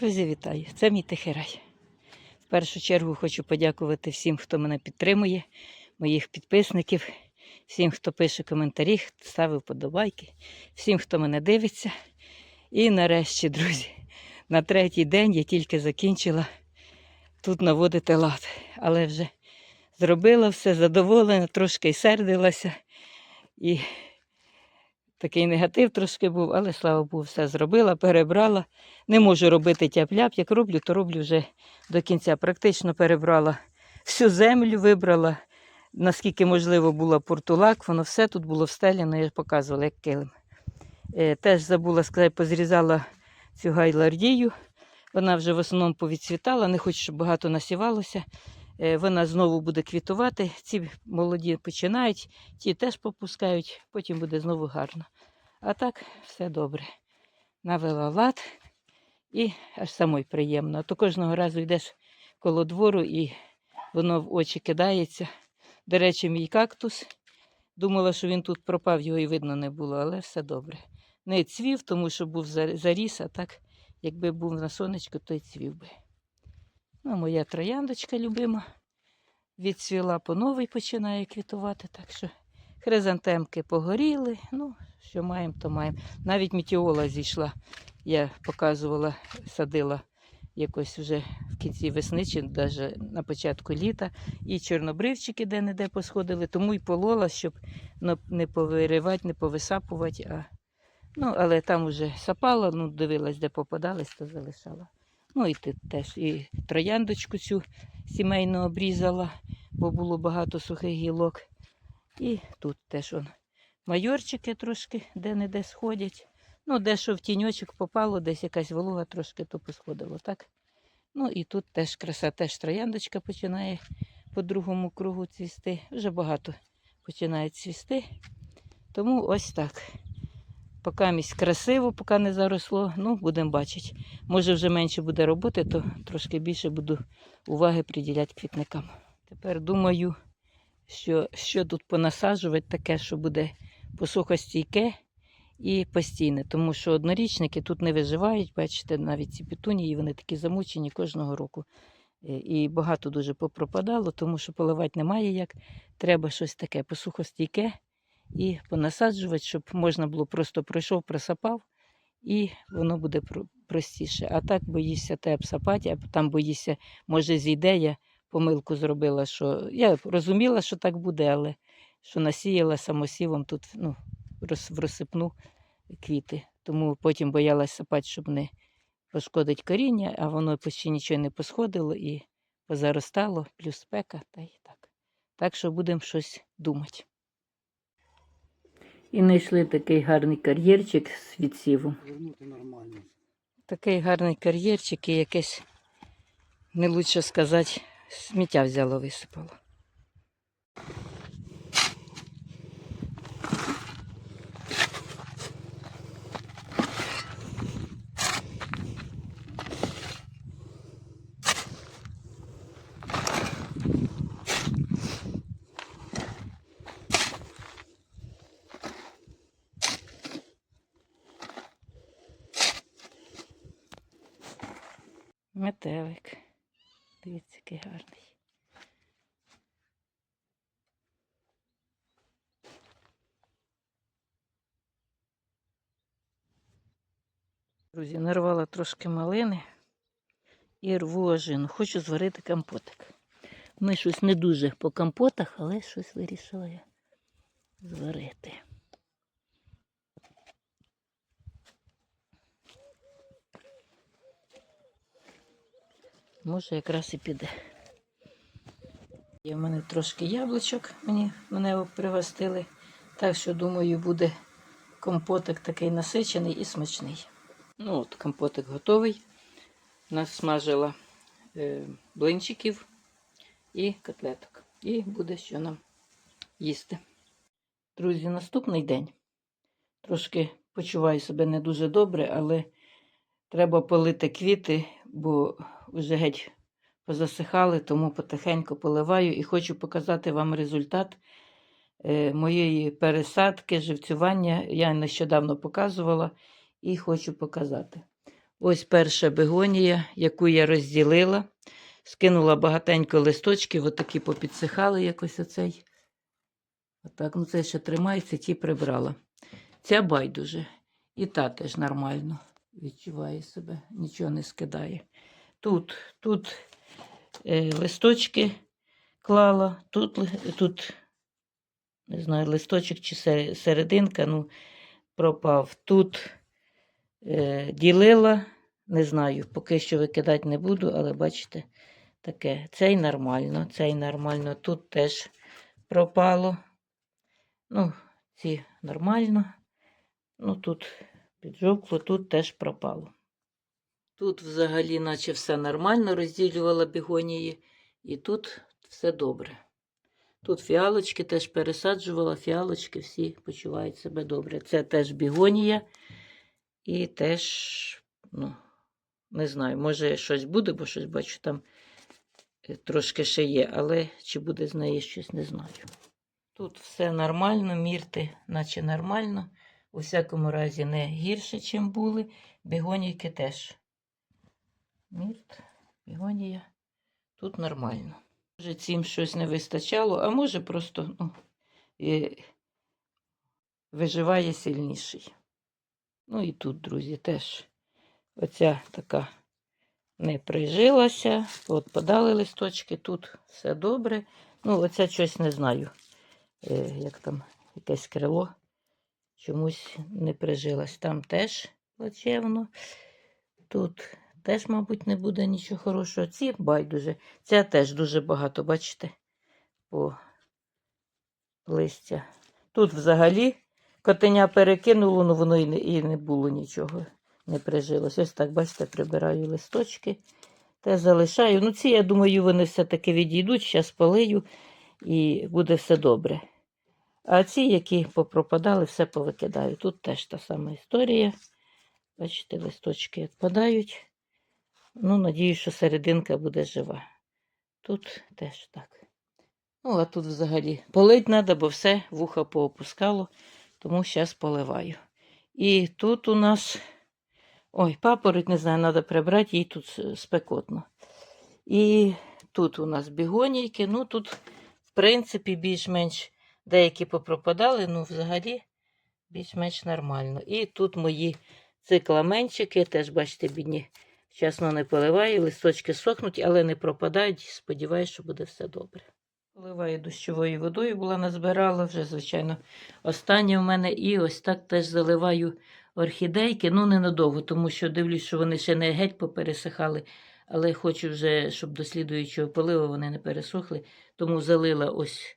Друзі, вітаю! Це мій тихий рай. В першу чергу хочу подякувати всім, хто мене підтримує, моїх підписників, всім, хто пише коментарі, ставив подобайки, всім, хто мене дивиться. І нарешті, друзі, на третій день я тільки закінчила тут наводити лад. Але вже зробила все задоволена, трошки сердилася. І такий негатив трошки був, але слава Богу, все зробила, перебрала. Не можу робити тяп-ляп. Як роблю, то роблю вже до кінця. Практично перебрала всю землю, вибрала, наскільки можливо було портулак, воно все тут було встеляно, я показувала, як килим. Е, теж забула сказати, позрізала цю гайлардію. Вона вже в основному повідцвітала, не хочу, щоб багато насівалося. Е, Вона знову буде квітувати. Ці молоді починають, ті теж попускають, потім буде знову гарно. А так, все добре. Навела лад і аж самой приємно. А то кожного разу йдеш коло двору і воно в очі кидається. До речі, мій кактус. Думала, що він тут пропав, його і видно не було, але все добре. Не цвів, тому що був заріс, а так, якби був на сонечку, то й цвів би. Ну, моя трояндочка любима. Відцвіла по новій починає квітувати, так що хризантемки погоріли. Ну, що маємо, то маємо. Навіть мітіола зійшла. Я показувала, садила якось вже в кінці весни, чи навіть на початку літа. І чорнобривчики де-не-де посходили, тому й полола, щоб не повиривати, не повисапувати. А... Ну, але там уже сапала, ну, дивилась, де попадались, то залишала. Ну і тут теж і трояндочку цю сімейну обрізала, бо було багато сухих гілок. І тут теж он майорчики трошки де-не-де сходять. Ну, дещо в тіньочок попало, десь якась волога трошки то посходило, так? Ну і тут теж краса, теж трояндочка починає по другому кругу цвісти. Вже багато починає цвісти. Тому ось так. Поки місць красиво, поки не заросло, ну, будемо бачити. Може, вже менше буде роботи, то трошки більше буду уваги приділяти квітникам. Тепер думаю, що, що тут понасаджувати таке, що буде посухостійке і постійне, тому що однорічники тут не виживають, бачите, навіть ці петунії, вони такі замучені кожного року. Е, І багато дуже попропадало, тому що поливати немає як. Треба щось таке посухостійке і понасаджувати, щоб можна було просто пройшов, просапав, і воно буде простіше. А так боїшся те обсапати, а там боїшся, може, зійде, я помилку зробила, що я розуміла, що так буде, але що насіяла самосівом тут ну, в розсипну квіти. Тому потім боялась сапати, щоб не пошкодить коріння, а воно почти нічого не посходило і позаростало, плюс спека, та й так. Так що будемо щось думати. І знайшли такий гарний кар'єрчик з відсіву. Такий гарний кар'єрчик і якесь, не лучше сказати, сміття взяло, висипало. Метелик. Дивіться, який гарний. Друзі, нарвала трошки малини і рву ожину. Хочу зварити компотик. Ми щось не дуже по компотах, але щось вирішила я зварити. Може, якраз і піде. Є в мене трошки яблучок, мені, мене пригостили. Так що, думаю, буде компотик такий насичений і смачний. Ну, от компотик готовий. Насмажила е, блинчиків і котлеток. І буде що нам їсти. Друзі, наступний день. Трошки почуваю себе не дуже добре, але треба полити квіти, бо вже геть позасихали, тому потихеньку поливаю і хочу показати вам результат е, моєї пересадки, живцювання. Я нещодавно показувала і хочу показати. Ось перша бегонія, яку я розділила. Скинула багатенько листочків, отакі попідсихали якось оцей. Отак, ну це ще тримається, ті прибрала. Ця байдуже. І та теж нормально відчуває себе, нічого не скидає. Тут, тут е, листочки клала, тут, тут, не знаю, листочок чи серединка, ну, пропав. Тут е, ділила, не знаю, поки що викидати не буду, але бачите, таке. Цей нормально, цей нормально. Тут теж пропало. Ну, ці нормально. Ну, тут піджовкло, тут теж пропало. Тут взагалі, наче все нормально, розділювала бігонії, і тут все добре. Тут фіалочки теж пересаджувала, фіалочки всі почувають себе добре. Це теж бігонія. І теж, ну, не знаю, може щось буде, бо щось бачу, там е, трошки ще є, але чи буде з неї щось, не знаю. Тут все нормально, мірти, наче нормально. У всякому разі, не гірше, ніж були. Бігонійки теж. Мірт, бігонія. Тут нормально. Може, цим щось не вистачало, а може просто ну, виживає сильніший. Ну і тут, друзі, теж оця така не прижилася. От подали листочки, тут все добре. Ну, оця щось не знаю, е, як там якесь крило чомусь не прижилась. Там теж плачевно. Тут теж, мабуть, не буде нічого хорошого. Ці байдуже. Ця теж дуже багато, бачите, по листя. Тут взагалі котеня перекинуло, ну воно і не, і не було нічого, не прижилось. Ось так, бачите, прибираю листочки. Те залишаю. Ну, ці, я думаю, вони все-таки відійдуть, зараз полию і буде все добре. А ці, які попропадали, все повикидаю. Тут теж та сама історія. Бачите, листочки відпадають. Ну, надіюсь, що серединка буде жива. Тут теж так. Ну, а тут взагалі полить треба, бо все вуха поопускало, тому зараз поливаю. І тут у нас. Ой, папороть, не знаю, треба прибрати, їй тут спекотно. І тут у нас бігонійки. Ну, тут, в принципі, більш-менш деякі попропадали, ну, взагалі, більш-менш нормально. І тут мої цикламенчики, теж, бачите, бідні, вчасно не поливаю, листочки сохнуть, але не пропадають. Сподіваюсь, що буде все добре. Поливаю дощовою водою, була назбирала вже, звичайно, останнє в мене. І ось так теж заливаю орхідейки. Ну, ненадовго, тому що дивлюсь, що вони ще не геть попересихали, але хочу вже, щоб до слідуючого поливу вони не пересохли. Тому залила ось,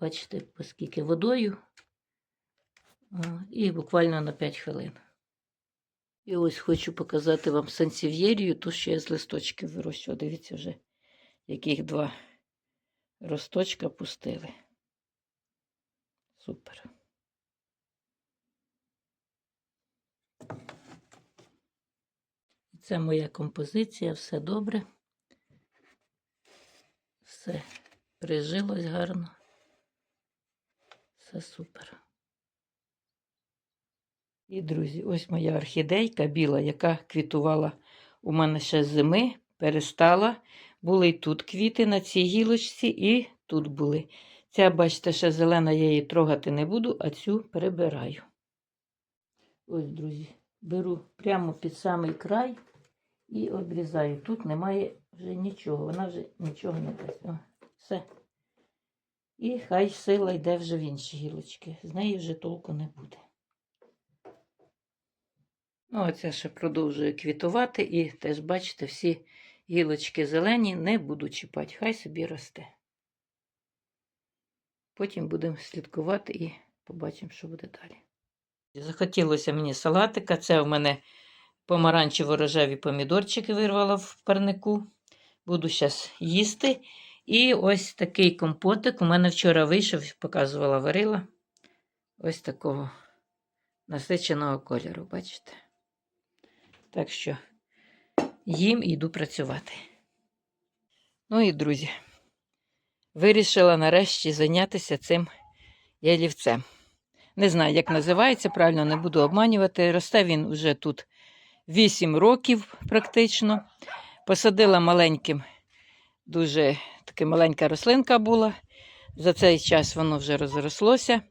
бачите, оскільки водою. І буквально на 5 хвилин. І ось хочу показати вам сансів'єрію, ту, що я з листочків вирощувала. Дивіться вже, яких два росточка пустили. Супер. Це моя композиція, все добре. Все прижилось гарно. Все супер. І, друзі, ось моя орхідейка біла, яка квітувала у мене ще з зими, перестала. Були і тут квіти на цій гілочці, і тут були. Ця, бачите, ще зелена, я її трогати не буду, а цю прибираю. Ось, друзі, беру прямо під самий край і обрізаю. Тут немає вже нічого, вона вже нічого не дасть. Все. І хай сила йде вже в інші гілочки. З неї вже толку не буде. Ну, оця ще продовжує квітувати, і теж, бачите, всі гілочки зелені не буду чіпати, хай собі росте. Потім будемо слідкувати і побачимо, що буде далі. Захотілося мені салатика. Це в мене помаранчево-рожеві помідорчики вирвала в парнику. Буду зараз їсти. І ось такий компотик у мене вчора вийшов, показувала варила. Ось такого насиченого кольору, бачите? Так що їм йду працювати. Ну і друзі, вирішила нарешті зайнятися цим ялівцем. Не знаю, як називається, правильно не буду обманювати. Росте він вже тут 8 років практично. Посадила маленьким, дуже така маленька рослинка була. За цей час воно вже розрослося.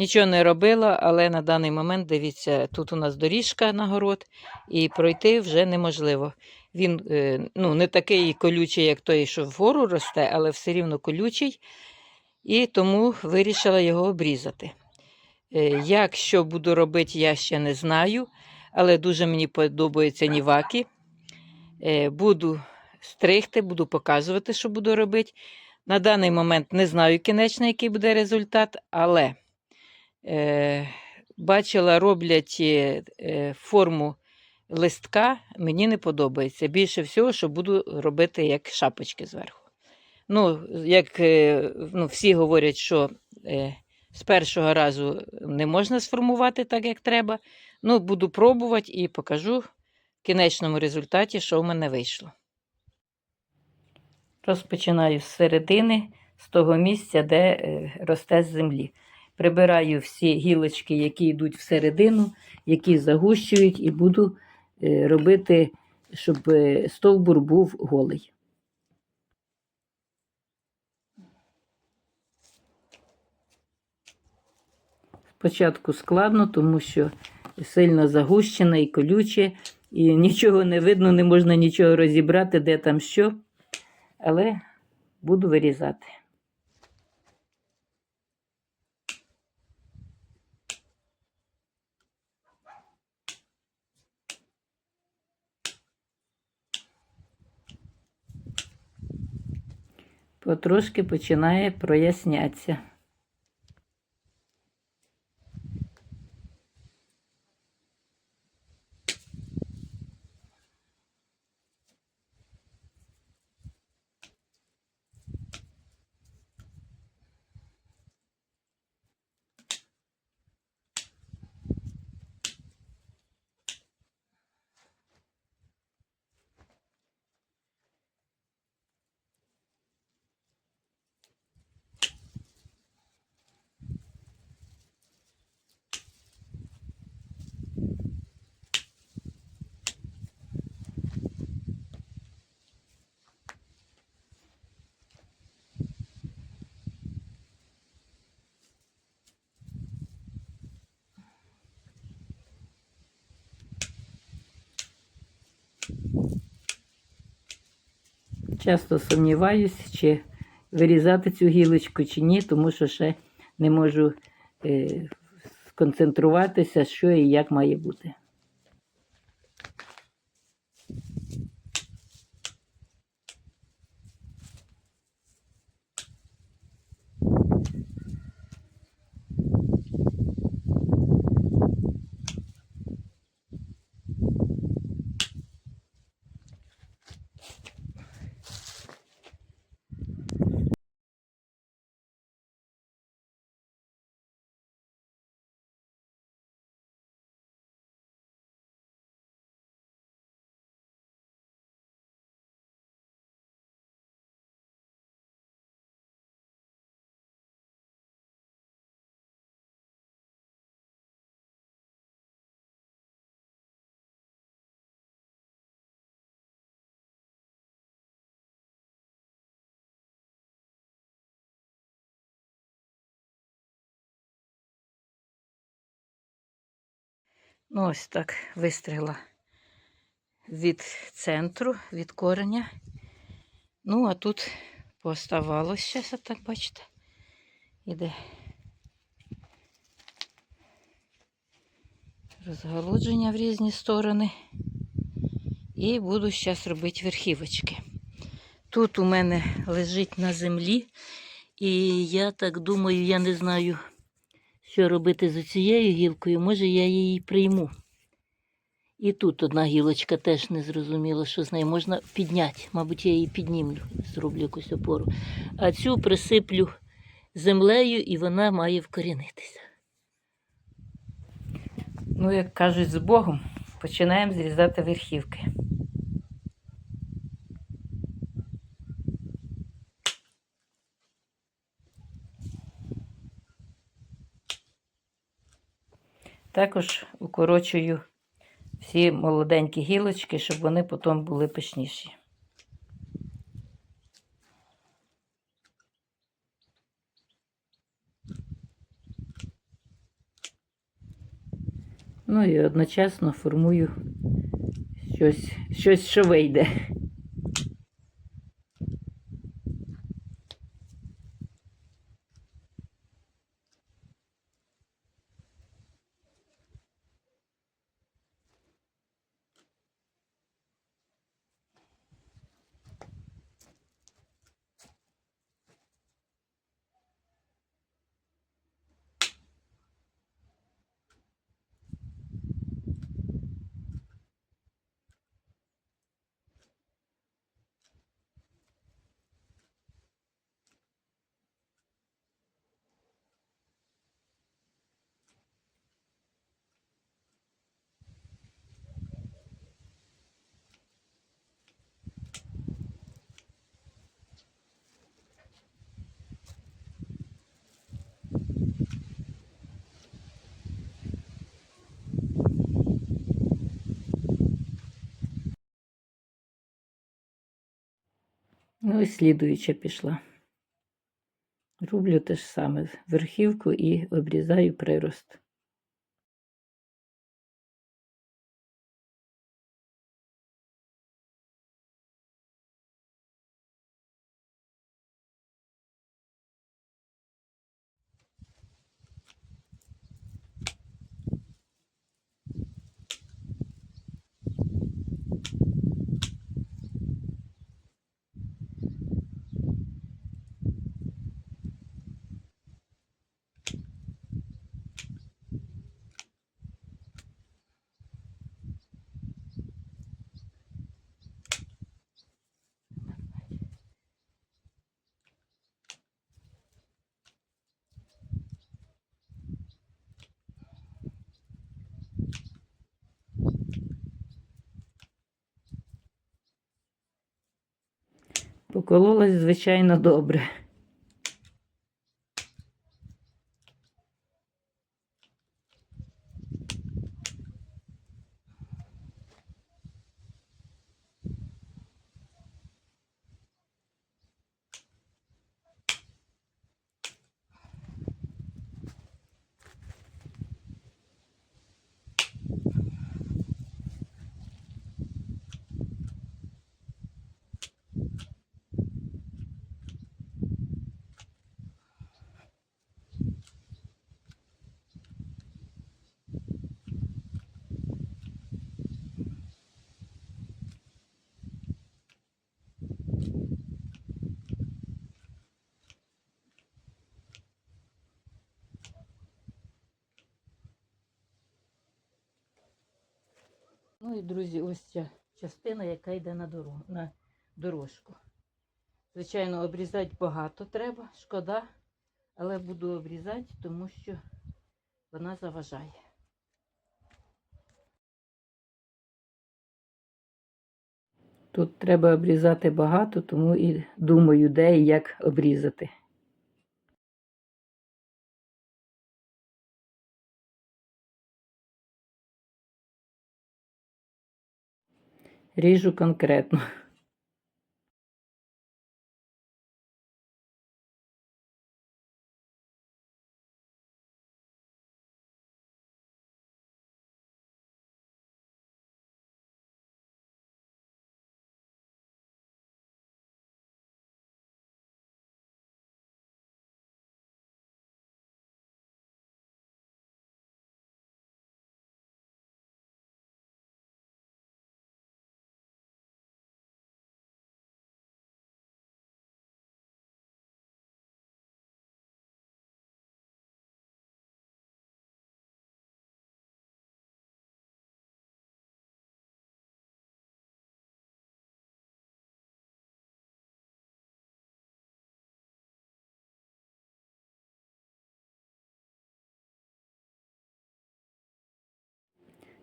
Нічого не робила, але на даний момент, дивіться, тут у нас доріжка на город, і пройти вже неможливо. Він е, ну, не такий колючий, як той, що вгору росте, але все рівно колючий, і тому вирішила його обрізати. Е, Як що буду робити, я ще не знаю, але дуже мені подобаються ніваки. Е, Буду стригти, буду показувати, що буду робити. На даний момент не знаю кінечний, який буде результат, але бачила, роблять е, е, форму листка, мені не подобається. Більше всього, що буду робити як шапочки зверху. Ну, як е, ну, всі говорять, що з першого разу не можна сформувати так, як треба. Ну, буду пробувати і покажу в кінечному результаті, що в мене вийшло. Розпочинаю з середини, з того місця, де росте з землі. Прибираю всі гілочки, які йдуть всередину, які загущують, і буду е, робити, щоб е, стовбур був голий. Спочатку складно, тому що сильно загущено і колюче, і нічого не видно, не можна нічого розібрати, де там що. Але буду вирізати. Потрошки починає прояснятися. Часто сумніваюся, чи вирізати цю гілочку чи ні, тому що ще не можу е, сконцентруватися, що і як має бути. Ну, ось так вистригла від центру, від кореня. Ну, а тут поставалось щось, так бачите, іде розгалудження в різні сторони. І буду зараз робити верхівочки. Тут у мене лежить на землі, і я так думаю, я не знаю, що робити з цією гілкою, може я її прийму. І тут одна гілочка теж не зрозуміло, що з нею можна підняти. Мабуть, я її піднімлю, зроблю якусь опору. А цю присиплю землею і вона має вкорінитися. Ну, як кажуть, з Богом починаємо зрізати верхівки. Також укорочую всі молоденькі гілочки, щоб вони потім були пишніші. Ну і одночасно формую щось, щось що вийде. Ну і слідуюча пішла. Роблю те ж саме верхівку і обрізаю прирост. Покололась, звичайно, добре. Ну і, друзі, ось ця частина, яка йде на, дорогу, на дорожку. Звичайно, обрізати багато треба, шкода, але буду обрізати, тому що вона заважає. Тут треба обрізати багато, тому і думаю, де і як обрізати. Ріжу конкретно.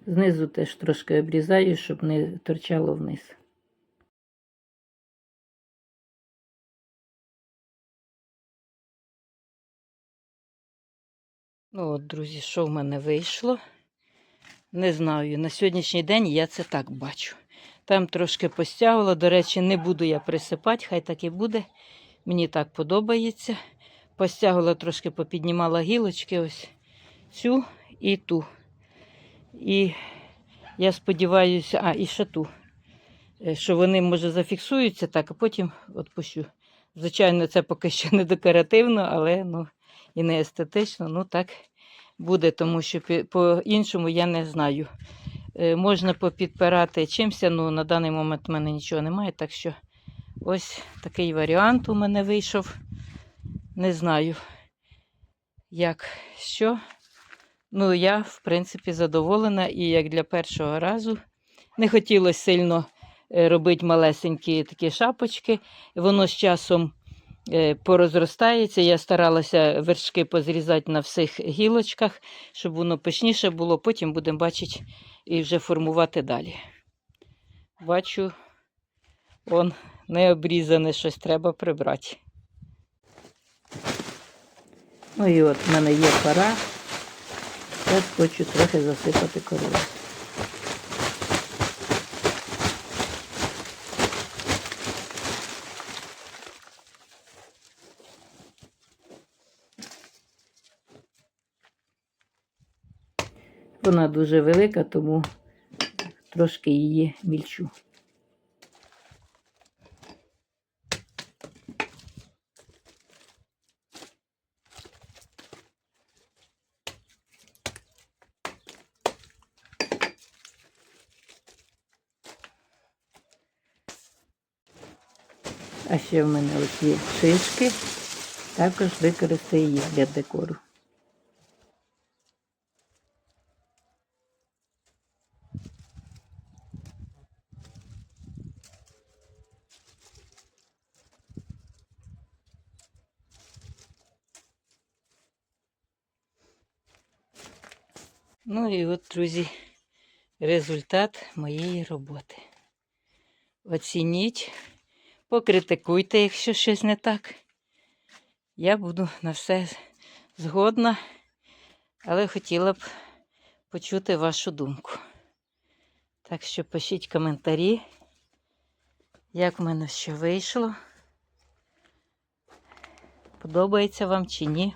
Знизу теж трошки обрізаю, щоб не торчало вниз. Ну от, друзі, що в мене вийшло? Не знаю. На сьогоднішній день я це так бачу. Там трошки постягувала. До речі, не буду я присипати, хай так і буде. Мені так подобається. Постягувала трошки, попіднімала гілочки, ось цю і ту. І я сподіваюся, а, і ще ту, е, що вони, може, зафіксуються так, а потім відпущу. Звичайно, це поки що не декоративно, але ну, і не естетично. Ну так буде, тому що по-іншому я не знаю. Е, Можна попідпирати чимся, ну на даний момент в мене нічого немає, так що ось такий варіант у мене вийшов. Не знаю, як що. Ну, я, в принципі, задоволена і як для першого разу не хотілося сильно е, робити малесенькі такі шапочки. Воно з часом е, порозростається. Я старалася вершки позрізати на всіх гілочках, щоб воно пишніше було. Потім будемо бачити і вже формувати далі. Бачу, он не обрізане, щось треба прибрати. Ну і от в мене є пора. Зараз хочу трохи засипати корову. Вона дуже велика, тому трошки її мільчу. Ще в мене оці шишки. Також використаю їх для декору. Ну і от, друзі, результат моєї роботи. Оцініть, покритикуйте, якщо щось не так. Я буду на все згодна, але хотіла б почути вашу думку. Так що пишіть коментарі, як в мене що вийшло. Подобається вам чи ні.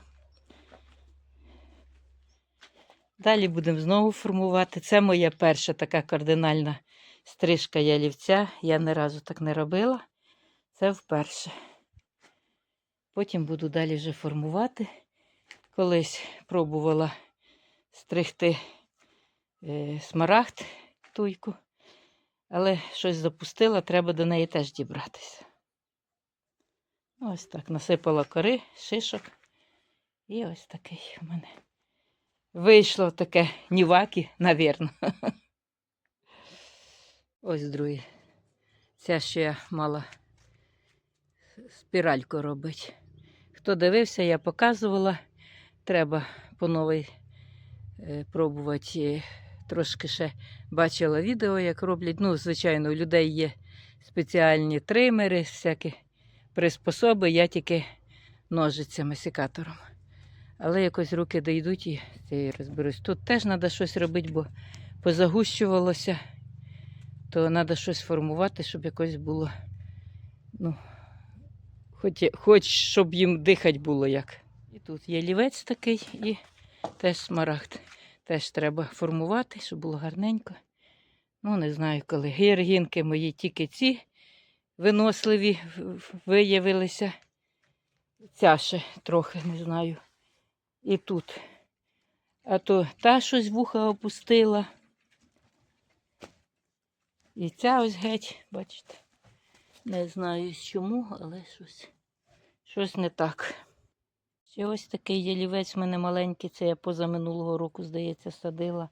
Далі будемо знову формувати. Це моя перша така кардинальна стрижка ялівця. Я ні разу так не робила. Це вперше. Потім буду далі вже формувати. Колись пробувала стригти е, смарагд туйку, але щось запустила, треба до неї теж дібратися. Ось так насипала кори, шишок. І ось такий у мене. Вийшло таке ніваки, навірно. Ось друге. Ця ще я мала спіральку робити. Хто дивився, я показувала. Треба по новій е, пробувати. Трошки ще бачила відео, як роблять. Ну, звичайно, у людей є спеціальні тримери, всякі приспособи, я тільки ножицями, секатором. Але якось руки дійдуть і цією розберусь. Тут теж треба щось робити, бо позагущувалося, то треба щось формувати, щоб якось було. Ну, хоч, хоч щоб їм дихати було як. І тут є лівець такий і теж смарагд. Теж треба формувати, щоб було гарненько. Ну, не знаю коли. Гіргінки мої тільки ці виносливі виявилися. Ця ще трохи не знаю. І тут. А то та щось вуха опустила. І ця ось геть, бачите. Не знаю чому, але щось, щось не так. Ще ось такий ялівець в мене маленький, це я позаминулого року, здається, садила.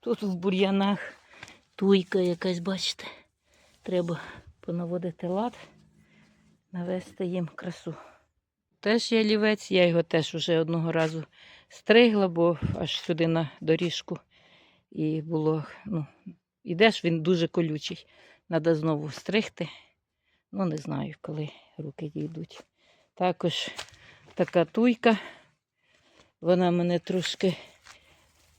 Тут в бур'янах туйка якась, бачите. Треба понаводити лад, навести їм красу. Теж ялівець, я його теж вже одного разу стригла, бо аж сюди на доріжку. І було, ну, ідеш, він дуже колючий. Треба знову стригти. Ну, не знаю, коли руки дійдуть. Також така туйка. Вона мене трошки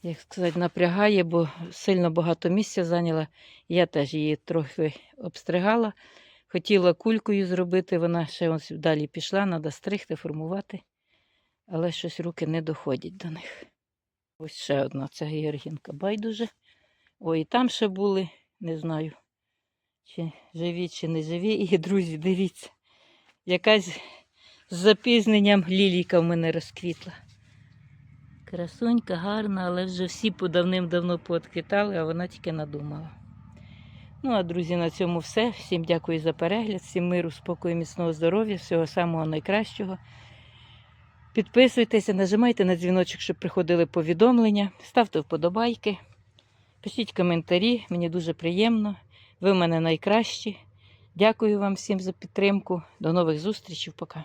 як сказати, напрягає, бо сильно багато місця зайняла. Я теж її трохи обстригала. Хотіла кулькою зробити, вона ще далі пішла, треба стригти, формувати, але щось руки не доходять до них. Ось ще одна, це георгінка байдуже. Ой, і там ще були, не знаю, чи живі, чи не живі. І, друзі, дивіться, якась з запізненням лілійка в мене розквітла. Красунька гарна, але вже всі подавним-давно поотквітали, а вона тільки надумала. Ну, а друзі, на цьому все. Всім дякую за перегляд, всім миру, спокою, міцного здоров'я, всього самого найкращого. Підписуйтеся, нажимайте на дзвіночок, щоб приходили повідомлення, ставте вподобайки, пишіть коментарі, мені дуже приємно. Ви в мене найкращі. Дякую вам всім за підтримку. До нових зустрічей. Пока.